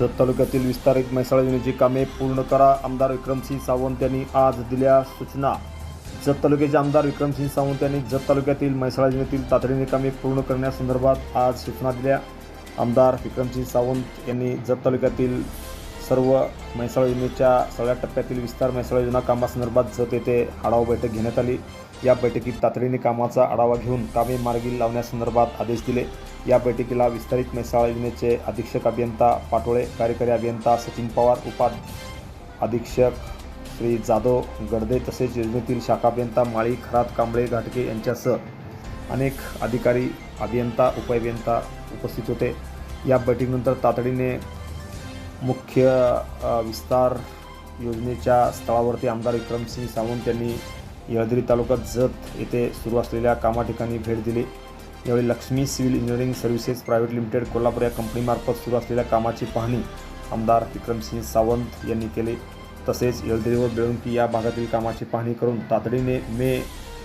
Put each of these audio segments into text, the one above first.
जत तालुक्यातील विस्तारित म्हैसाळ योजनेची कामे पूर्ण करा. आमदार विक्रमसिंह सावंत यांनी आज दिल्या सूचना. जत तालुक्याचे आमदार विक्रमसिंह सावंत यांनी जत तालुक्यातील म्हैसाळ योजनेतील तातडीने कामे पूर्ण करण्यासंदर्भात आज सूचना दिल्या. आमदार विक्रमसिंह सावंत यांनी जत तालुक्यातील सर्व म्हैसाळ योजनेच्या सगळ्या टप्प्यातील विस्तार म्हैसाळ योजना कामासंदर्भात जत येथे आढावा बैठक घेण्यात आली. या बैठकीत तातडीने कामाचा आढावा घेऊन कामे मार्गी लावण्यासंदर्भात आदेश दिले. या बैठकीला विस्तारित म्हैसाळ योजनेचे अधीक्षक अभियंता पाटोळे कार्यकारी अभियंता सचिन पवार उपा अधीक्षक श्री जाधव गडदे तसेच योजनेतील शाखा अभियंता माळी खरात कांबळे घाटके यांच्यासह अनेक अधिकारी अभियंता उपअभियंता उपस्थित होते. या बैठकीनंतर तातडीने मुख्य विस्तार योजनेच्या स्थळावरती आमदार विक्रमसिंग सावंत यांनी येळदरी तालुक्यात जत येथे सुरू असलेल्या कामा ठिकाणी भेट दिली. यावेळी Lakshmi civil engineering services private limited Kolhapur या कंपनीमार्फत सुरू असलेल्या कामाची पाहणी आमदार विक्रमसिंह सावंत यांनी केली. तसेच येळदरी व बेळुंकी या भागातील कामाची पाहणी करून तातडीने मे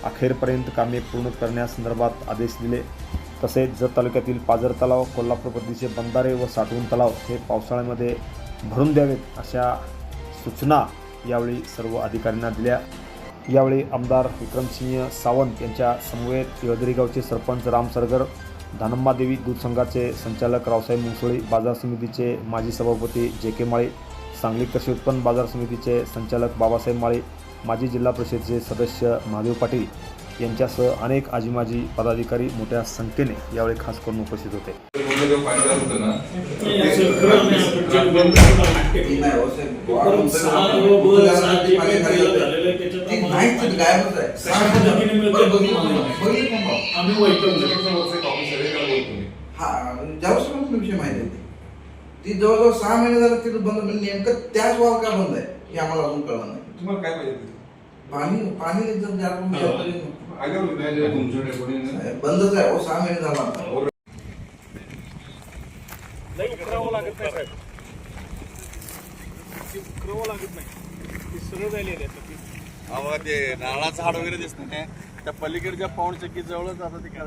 अखेरपर्यंत कामे पूर्ण करण्यासंदर्भात आदेश दिले. तसेच जत तालुक्यातील पाझर तलाव कोल्हापूर पद्धतीचे बंधारे व साठवण तलाव हे पावसाळ्यामध्ये भरून द्यावेत अशा सूचना यावेळी सर्व अधिकाऱ्यांना दिल्या. यावेळी आमदार विक्रमसिंह सावंत यांच्या समवेत येळदरीगावचे सरपंच राम सरगर धानम्मादेवी दूध संघाचे संचालक रावसाहेब मुसोळी बाजार समितीचे माजी सभापती जे के माळे सांगली कृषी उत्पन्न बाजार समितीचे संचालक बाबासाहेब माळे माजी जिल्हा परिषदेचे सदस्य महादेव पाटील यांच्यासह अनेक आजी माजी पदाधिकारी मोठ्या संख्येने यावेळी खास करून उपस्थित होते. ती हा ज्यावेळेस विषय माहिती ती जवळजवळ सहा महिने झाले तिथं बंद पण नेमकं त्याच वाल का बंद आहे हे आम्हाला अजून कळलं नाही तुम्हाला काय पाहिजे? पाणी पाणी नाही, नाही, तुमच्याकडे कोणी नाही. साहेब, बंदच आहे हो सहा महिने झाला आता. लई उकरावं लागत नाही साहेब. ते उकरावं लागत नाही. ते सरळ झालेले आहे अहो ते नारळाचं झाड वगैरे दिसत नाही त्या पलीकडच्या पाऊण चक्की जवळच आता ते काय